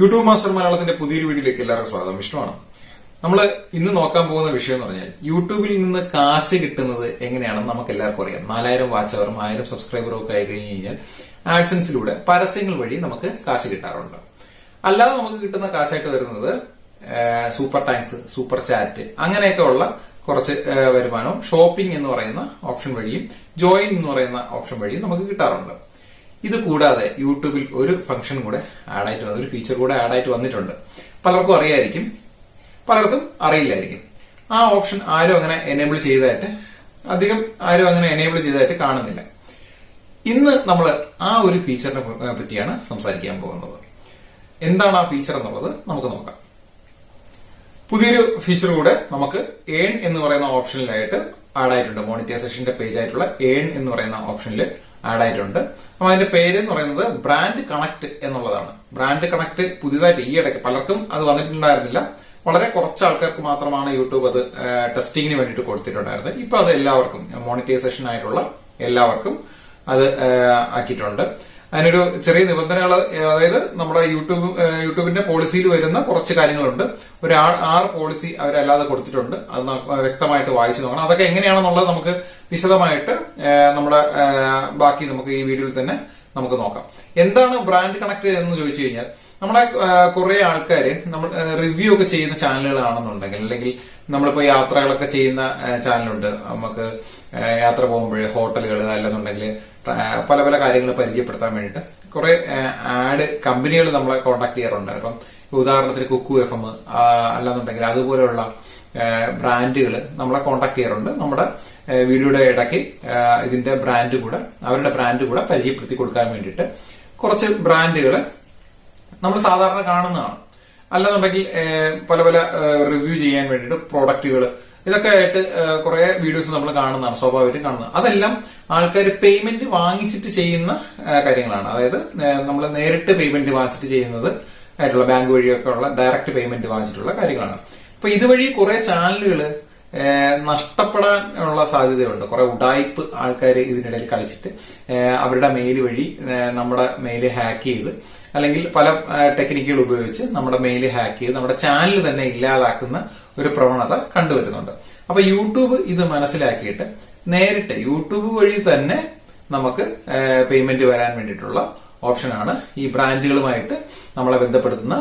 YouTube master മലയാളത്തിന്റെ പുതിയൊരു വീഡിയോയിലേക്ക് എല്ലാവർക്കും സ്വാഗതം. ഇഷ്ടമാണ്? നമ്മൾ ഇന്ന് നോക്കാൻ പോകുന്ന വിഷയം എന്ന് പറഞ്ഞാൽ യൂട്യൂബിൽ നിന്ന് കാശ് കിട്ടുന്നത് എങ്ങനെയാണെന്ന് നമുക്ക് എല്ലാവർക്കും അറിയാം. നാലായിരം വാച്ച് അവറും ആയിരം സബ്സ്ക്രൈബറും ഒക്കെ ആയി കഴിഞ്ഞ് കഴിഞ്ഞാൽ ആഡ്സൻസിലൂടെ പരസ്യങ്ങൾ വഴി നമുക്ക് കാശ് കിട്ടാറുണ്ട്. അല്ലാതെ നമുക്ക് കിട്ടുന്ന കാശായിട്ട് വരുന്നത് സൂപ്പർ ടാങ്ക്സ് സൂപ്പർ ചാറ്റ് അങ്ങനെയൊക്കെ ഉള്ള കുറച്ച് വരുമാനവും ഷോപ്പിംഗ് എന്ന് പറയുന്ന ഓപ്ഷൻ വഴിയും ജോയിൻ എന്ന് പറയുന്ന ഓപ്ഷൻ വഴിയും നമുക്ക് കിട്ടാറുണ്ട്. ഇത് കൂടാതെ യൂട്യൂബിൽ ഒരു ഫംഗ്ഷൻ കൂടെ ആഡായിട്ട് ഒരു ഫീച്ചർ കൂടെ ആഡായിട്ട് വന്നിട്ടുണ്ട്. പലർക്കും അറിയായിരിക്കും പലർക്കും അറിയില്ലായിരിക്കും. ആ ഓപ്ഷൻ ആരും അങ്ങനെ എനേബിൾ ചെയ്തതായിട്ട് അധികം ആരും അങ്ങനെ എനേബിൾ ചെയ്തതായിട്ട് കാണുന്നില്ല. ഇന്ന് നമ്മൾ ആ ഒരു ഫീച്ചറിനെ പറ്റിയാണ് സംസാരിക്കാൻ പോകുന്നത്. എന്താണ് ആ ഫീച്ചർ എന്നുള്ളത് നമുക്ക് നോക്കാം. പുതിയൊരു ഫീച്ചർ കൂടെ നമുക്ക് ഏൺ എന്ന് പറയുന്ന ഓപ്ഷനിലായിട്ട് ആഡ് ആയിട്ടുണ്ട്. മോണിറ്റൈസേഷന്റെ പേജ് ആയിട്ടുള്ള ഏൺ എന്ന് പറയുന്ന ഓപ്ഷനിൽ ആഡ് ആയിട്ടുണ്ട്. അപ്പൊ അതിന്റെ പേര് എന്ന് പറയുന്നത് ബ്രാൻഡ് കണക്ട് എന്നുള്ളതാണ്. ബ്രാൻഡ് കണക്ട് പുതിയതായിട്ട് ഈ ഇടയ്ക്ക് പലർക്കും അത് വന്നിട്ടുണ്ടായിരുന്നില്ല. വളരെ കുറച്ച് ആൾക്കാർക്ക് മാത്രമാണ് യൂട്യൂബ് അത് ടെസ്റ്റിങ്ങിന് വേണ്ടിയിട്ട് കൊടുത്തിട്ടുണ്ടായിരുന്നത്. ഇപ്പൊ അത് എല്ലാവർക്കും മോണിറ്റൈസേഷൻ ആയിട്ടുള്ള എല്ലാവർക്കും അത് ആക്കിയിട്ടുണ്ട്. അതിനൊരു ചെറിയ നിബന്ധനകൾ അതായത് നമ്മുടെ യൂട്യൂബ് യൂട്യൂബിന്റെ പോളിസിയിൽ വരുന്ന കുറച്ച് കാര്യങ്ങളുണ്ട്. ഒരു ആറ് പോളിസി അവരല്ലാതെ കൊടുത്തിട്ടുണ്ട്. അത് വ്യക്തമായിട്ട് വായിച്ചു നോക്കണം. അതൊക്കെ എങ്ങനെയാണെന്നുള്ളത് നമുക്ക് വിശദമായിട്ട് നമ്മുടെ ബാക്കി നമുക്ക് ഈ വീഡിയോയിൽ തന്നെ നമുക്ക് നോക്കാം. എന്താണ് ബ്രാൻഡ് കണക്ട് എന്ന് ചോദിച്ചു കഴിഞ്ഞാൽ നമ്മുടെ കുറെ ആൾക്കാർ നമ്മൾ റിവ്യൂ ഒക്കെ ചെയ്യുന്ന ചാനലുകളാണെന്നുണ്ടെങ്കിൽ അല്ലെങ്കിൽ നമ്മളിപ്പോൾ യാത്രകളൊക്കെ ചെയ്യുന്ന ചാനലുണ്ട്. നമുക്ക് യാത്ര പോകുമ്പോൾ ഹോട്ടലുകൾ അല്ലെന്നുണ്ടെങ്കിൽ പല പല കാര്യങ്ങൾ പരിചയപ്പെടുത്താൻ വേണ്ടിയിട്ട് കുറെ ആഡ് കമ്പനികൾ നമ്മളെ കോൺടാക്ട് ചെയ്യാറുണ്ട്. അപ്പം ഉദാഹരണത്തിന് കുക്കു എഫ് എം അല്ലാന്നുണ്ടെങ്കിൽ അതുപോലെയുള്ള ബ്രാൻഡുകൾ നമ്മളെ കോൺടാക്ട് ചെയ്യാറുണ്ട്. നമ്മുടെ വീഡിയോയുടെ ഇടയ്ക്ക് ഇതിന്റെ ബ്രാൻഡ് കൂടെ അവരുടെ ബ്രാൻഡ് കൂടെ പരിചയപ്പെടുത്തി കൊടുക്കാൻ വേണ്ടിയിട്ട് കുറച്ച് ബ്രാൻഡുകൾ നമ്മൾ സാധാരണ കാണുന്നതാണ്. അല്ലെന്നുണ്ടെങ്കിൽ പല പല റിവ്യൂ ചെയ്യാൻ വേണ്ടിയിട്ട് പ്രോഡക്റ്റുകൾ ഇതൊക്കെ ആയിട്ട് കുറെ വീഡിയോസ് നമ്മൾ കാണുന്നതാണ് സ്വാഭാവികമായിട്ടും കാണുന്നത്. അതെല്ലാം ആൾക്കാർ പേയ്മെന്റ് വാങ്ങിച്ചിട്ട് ചെയ്യുന്ന കാര്യങ്ങളാണ്. അതായത് നമ്മൾ നേരിട്ട് പേയ്മെന്റ് വാങ്ങിച്ചിട്ട് ചെയ്യുന്നത് ആയിട്ടുള്ള ബാങ്ക് വഴിയൊക്കെ ഉള്ള ഡയറക്റ്റ് പേയ്മെന്റ് വാങ്ങിച്ചിട്ടുള്ള കാര്യങ്ങളാണ്. അപ്പൊ ഇതുവഴി കുറെ ചാനലുകൾ നഷ്ടപ്പെടാനുള്ള സാധ്യതയുണ്ട്. കുറെ ഉടായ്പ് ആൾക്കാർ ഇതിനിടയിൽ കളിച്ചിട്ട് അവരുടെ മെയിൽ വഴി നമ്മുടെ മെയിൽ ഹാക്ക് ചെയ്ത് അല്ലെങ്കിൽ പല ടെക്നിക്കുകൾ ഉപയോഗിച്ച് നമ്മുടെ മെയിൽ ഹാക്ക് ചെയ്ത് നമ്മുടെ ചാനൽ തന്നെ ഇല്ലാതാക്കുന്ന ഒരു പ്രവണത കണ്ടുവരുന്നുണ്ട്. അപ്പൊ യൂട്യൂബ് ഇത് മനസ്സിലാക്കിയിട്ട് നേരിട്ട് യൂട്യൂബ് വഴി തന്നെ നമുക്ക് പേയ്മെന്റ് വരാൻ വേണ്ടിയിട്ടുള്ള ഓപ്ഷനാണ്. ഈ ബ്രാൻഡുകളുമായിട്ട് നമ്മളെ ബന്ധപ്പെടുത്തുന്ന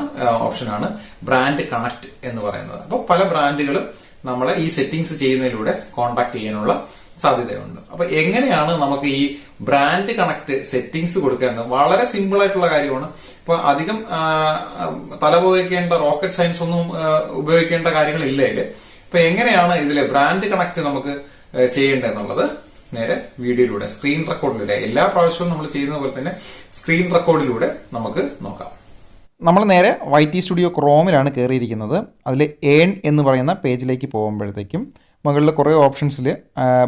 ഓപ്ഷനാണ് ബ്രാൻഡ് കണക്ട് എന്ന് പറയുന്നത്. അപ്പോൾ പല ബ്രാൻഡുകളും നമ്മളെ ഈ സെറ്റിംഗ്സ് ചെയ്യുന്നതിലൂടെ കോൺടാക്ട് ചെയ്യാനുള്ള സാധ്യതയുണ്ട്. അപ്പൊ എങ്ങനെയാണ് നമുക്ക് ഈ ബ്രാൻഡ് കണക്ട് സെറ്റിംഗ്സ് കൊടുക്കേണ്ടത്? വളരെ സിമ്പിൾ ആയിട്ടുള്ള കാര്യമാണ്. ഇപ്പൊ അധികം തലപോയിക്കേണ്ട റോക്കറ്റ് സയൻസ് ഒന്നും ഉപയോഗിക്കേണ്ട കാര്യങ്ങളില്ല ഇല്ലെങ്കിൽ ഇപ്പൊ എങ്ങനെയാണ് ഇതിലെ ബ്രാൻഡ് കണക്ട് നമുക്ക് ചെയ്യേണ്ടതെന്നുള്ളത് നേരെ വീഡിയോയിലൂടെ സ്ക്രീൻ റെക്കോർഡിലൂടെ എല്ലാ പ്രാവശ്യവും നമ്മൾ ചെയ്യുന്ന പോലെ തന്നെ സ്ക്രീൻ റെക്കോർഡിലൂടെ നമുക്ക് നോക്കാം. നമ്മൾ നേരെ വൈ ടി സ്റ്റുഡിയോ ക്രോമിലാണ് കയറിയിരിക്കുന്നത് അതിൽ ഏൺ എന്ന് പറയുന്ന പേജിലേക്ക് പോകുമ്പോഴത്തേക്കും മുകളിൽ കുറേ ഓപ്ഷൻസിൽ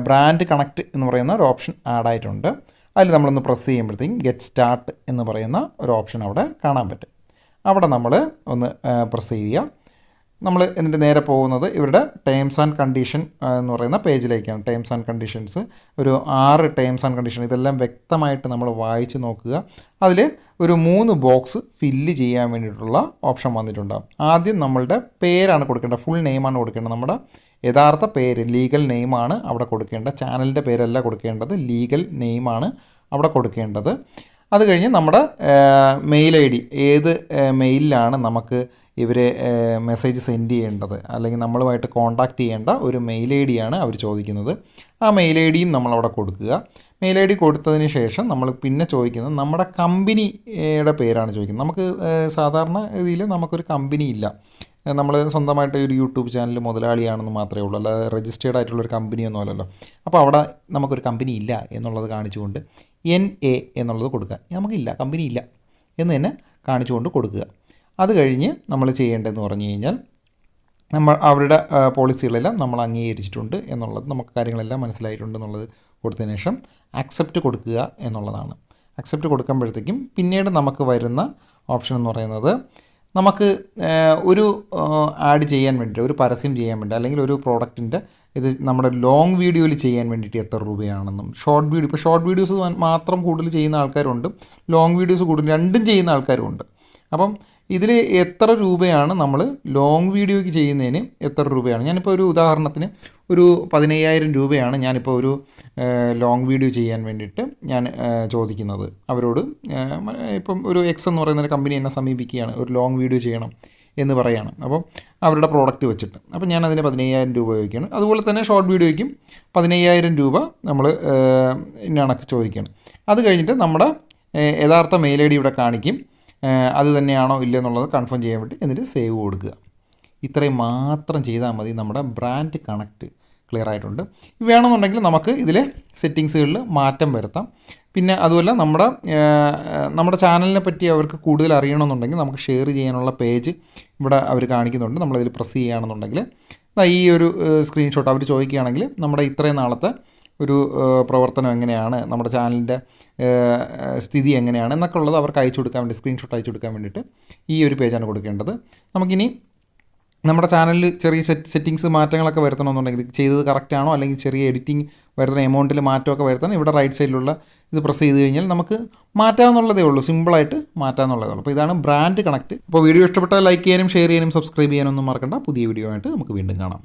ബ്രാൻഡ് കണക്ട് എന്ന് പറയുന്ന ഒരു ഓപ്ഷൻ ആഡ് ആയിട്ടുണ്ട്. അതിൽ നമ്മളൊന്ന് പ്രസ് ചെയ്യുമ്പോഴത്തേക്കും ഗെറ്റ് സ്റ്റാർട്ട് എന്ന് പറയുന്ന ഒരു ഓപ്ഷൻ അവിടെ കാണാൻ പറ്റും. അവിടെ നമ്മൾ ഒന്ന് പ്രസ് ചെയ്യുക. നമ്മൾ എന്നിട്ട് നേരെ പോകുന്നത് ഇവരുടെ ടേംസ് ആൻഡ് കണ്ടീഷൻ എന്ന് പറയുന്ന പേജിലേക്കാണ്. ടേംസ് ആൻഡ് കണ്ടീഷൻസ് ഒരു ആറ് ടേംസ് ആൻഡ് കണ്ടീഷൻ ഇതെല്ലാം വ്യക്തമായിട്ട് നമ്മൾ വായിച്ച് നോക്കുക. അതിൽ ഒരു മൂന്ന് ബോക്സ് ഫില്ല് ചെയ്യാൻ വേണ്ടിയിട്ടുള്ള ഓപ്ഷൻ വന്നിട്ടുണ്ടാകും ആദ്യം നമ്മളുടെ പേരാണ് കൊടുക്കേണ്ടത്. ഫുൾ നെയിമാണ് കൊടുക്കേണ്ടത്. നമ്മുടെ യഥാർത്ഥ പേര് ലീഗൽ നെയിമാണ് അവിടെ കൊടുക്കേണ്ടത്. ചാനലിന്റെ പേരല്ല കൊടുക്കേണ്ടത്. ലീഗൽ നെയിമാണ് അവിടെ കൊടുക്കേണ്ടത്. അത് കഴിഞ്ഞ് നമ്മുടെ മെയിൽ ഐ ഡി. ഏത് മെയിലിലാണ് നമുക്ക് ഇവർ മെസ്സേജ് സെൻഡ് ചെയ്യേണ്ടത്. അല്ലെങ്കിൽ നമ്മളുമായിട്ട് കോൺടാക്റ്റ് ചെയ്യേണ്ട ഒരു മെയിൽ ഐ ഡിയാണ് അവർ ചോദിക്കുന്നത്. ആ മെയിൽ ഐ ഡിയും നമ്മളവിടെ കൊടുക്കുക. മെയിൽ ഐ ഡി കൊടുത്തതിന് ശേഷം നമ്മൾ പിന്നെ ചോദിക്കുന്നത് നമ്മുടെ കമ്പനിയുടെ പേരാണ് ചോദിക്കുന്നത്. നമുക്ക് സാധാരണ രീതിയിൽ നമുക്കൊരു കമ്പനി ഇല്ല. നമ്മൾ സ്വന്തമായിട്ട് ഒരു യൂട്യൂബ് ചാനൽ മുതലാളിയാണെന്ന് മാത്രമേ ഉള്ളൂ. അല്ലാതെ രജിസ്റ്റേർഡ് ആയിട്ടുള്ള ഒരു കമ്പനിയൊന്നും അല്ലല്ലോ. അപ്പോൾ അവിടെ നമുക്കൊരു കമ്പനി ഇല്ല എന്നുള്ളത് കാണിച്ചുകൊണ്ട് എൻ എ എന്നുള്ളത് കൊടുക്കുക. നമുക്കില്ല കമ്പനി ഇല്ല എന്ന് തന്നെ കാണിച്ചുകൊണ്ട് കൊടുക്കുക. അത് കഴിഞ്ഞ് നമ്മൾ ചെയ്യേണ്ടതെന്ന് പറഞ്ഞു കഴിഞ്ഞാൽ നമ്മൾ അവരുടെ പോളിസികളെല്ലാം നമ്മൾ അംഗീകരിച്ചിട്ടുണ്ട് എന്നുള്ളത് നമുക്ക് കാര്യങ്ങളെല്ലാം മനസ്സിലായിട്ടുണ്ട് എന്നുള്ളത് കൊടുത്തതിന് ശേഷം അക്സെപ്റ്റ് കൊടുക്കുക എന്നുള്ളതാണ്. അക്സെപ്റ്റ് കൊടുക്കുമ്പോഴത്തേക്കും പിന്നീട് നമുക്ക് വരുന്ന ഓപ്ഷൻ എന്ന് പറയുന്നത് നമുക്ക് ഒരു ആഡ് ചെയ്യാൻ വേണ്ടി ഒരു പരസ്യം ചെയ്യാൻ വേണ്ടി അല്ലെങ്കിൽ ഒരു പ്രോഡക്റ്റിന്റെ ഇത് നമ്മുടെ ലോങ് വീഡിയോയിൽ ചെയ്യാൻ വേണ്ടിയിട്ട് എത്ര രൂപയാണെന്നും ഷോർട്ട് വീഡിയോ ഇപ്പോൾ ഷോർട്ട് വീഡിയോസ് മാത്രം കൂടുതൽ ചെയ്യുന്ന ആൾക്കാരുണ്ട് ലോങ് വീഡിയോസ് കൂടുതൽ രണ്ടും ചെയ്യുന്ന ആൾക്കാരുമുണ്ട് അപ്പം ഇതിൽ എത്ര രൂപയാണ് നമ്മൾ ലോങ് വീഡിയോയ്ക്ക് ചെയ്യുന്നതിന് എത്ര രൂപയാണ്? ഞാനിപ്പോൾ ഒരു ഉദാഹരണത്തിന് ഒരു പതിനയ്യായിരം രൂപയാണ് ഞാനിപ്പോൾ ഒരു ലോങ് വീഡിയോ ചെയ്യാൻ വേണ്ടിയിട്ട് ഞാൻ ചോദിക്കുന്നത്. അവരോട് ഇപ്പം ഒരു എക്സ് എന്ന് പറയുന്ന ഒരു കമ്പനി എന്നെ സമീപിക്കുകയാണ്. ഒരു ലോങ് വീഡിയോ ചെയ്യണം എന്ന് പറയുകയാണ് അപ്പോൾ അവരുടെ പ്രോഡക്റ്റ് വെച്ചിട്ട്. അപ്പോൾ ഞാൻ അതിന് പതിനയ്യായിരം രൂപ ചോദിക്കുകയാണ് അതുപോലെ തന്നെ ഷോർട്ട് വീഡിയോയ്ക്കും പതിനയ്യായിരം രൂപ നമ്മൾ ഇന്നണക്ക് ചോദിക്കുകയാണ്. അത് കഴിഞ്ഞിട്ട് നമ്മുടെ യഥാർത്ഥ മെയിൽ ഐ ഡി ഇവിടെ കാണിക്കും. അത് തന്നെയാണോ ഇല്ലെന്നുള്ളത് കൺഫേം ചെയ്യാൻ വേണ്ടി എന്നിട്ട് സേവ് കൊടുക്കുക. ഇത്രയും മാത്രം ചെയ്താൽ മതി. നമ്മുടെ ബ്രാൻഡ് കണക്റ്റ് ക്ലിയർ ആയിട്ടുണ്ട്. വേണമെന്നുണ്ടെങ്കിൽ നമുക്ക് ഇതിലെ സെറ്റിങ്സുകളിൽ മാറ്റം വരുത്താം. പിന്നെ അതുപോലെ നമ്മുടെ നമ്മുടെ ചാനലിനെ പറ്റി അവർക്ക് കൂടുതൽ അറിയണമെന്നുണ്ടെങ്കിൽ നമുക്ക് ഷെയർ ചെയ്യാനുള്ള പേജ് ഇവിടെ അവർ കാണിക്കുന്നുണ്ട്. നമ്മളിതിൽ പ്രസ് ചെയ്യുകയാണെന്നുണ്ടെങ്കിൽ ഈ ഒരു സ്ക്രീൻഷോട്ട് അവർ ചോദിക്കുകയാണെങ്കിൽ നമ്മുടെ ഇത്രയും നാളത്തെ ഒരു പ്രവർത്തനം എങ്ങനെയാണ് നമ്മുടെ ചാനലിന്റെ സ്ഥിതി എങ്ങനെയാണ് എന്നൊക്കെ ഉള്ളത് അവർക്ക് അയച്ചു കൊടുക്കാൻ വേണ്ടി സ്ക്രീൻഷോട്ട് അയച്ചു കൊടുക്കാൻ വേണ്ടിയിട്ട് ഈ ഒരു പേജാണ് കൊടുക്കേണ്ടത്. നമുക്കിനി നമ്മുടെ ചാനലിൽ ചെറിയ സെറ്റ് സെറ്റിങ്സ് മാറ്റങ്ങളൊക്കെ വരുത്തണമെന്നുണ്ടെങ്കിൽ ചെയ്തത് കറക്റ്റാണോ അല്ലെങ്കിൽ ചെറിയ എഡിറ്റിംഗ് വരുത്തണം എമൗണ്ടിൽ മാറ്റമൊക്കെ വരുത്തണം ഇവിടെ റൈറ്റ് സൈഡിലുള്ള ഇത് പ്രസ് ചെയ്ത് കഴിഞ്ഞാൽ നമുക്ക് മാറ്റാമെന്നുള്ളതേ ഉള്ളൂ സിമ്പിളായിട്ട് മാറ്റാമെന്നുള്ളതേ ഉള്ളൂ. അപ്പോൾ ഇതാണ് ബ്രാൻഡ് കണക്ട് അപ്പോൾ വീഡിയോ ഇഷ്ടപ്പെട്ടാൽ ലൈക്ക് ചെയ്യാനും ഷെയർ ചെയ്യാനും സബ്സ്ക്രൈബ് ചെയ്യാനൊന്നും മറക്കണ്ട. പുതിയ വീഡിയോ ആയിട്ട് നമുക്ക് വീണ്ടും കാണാം.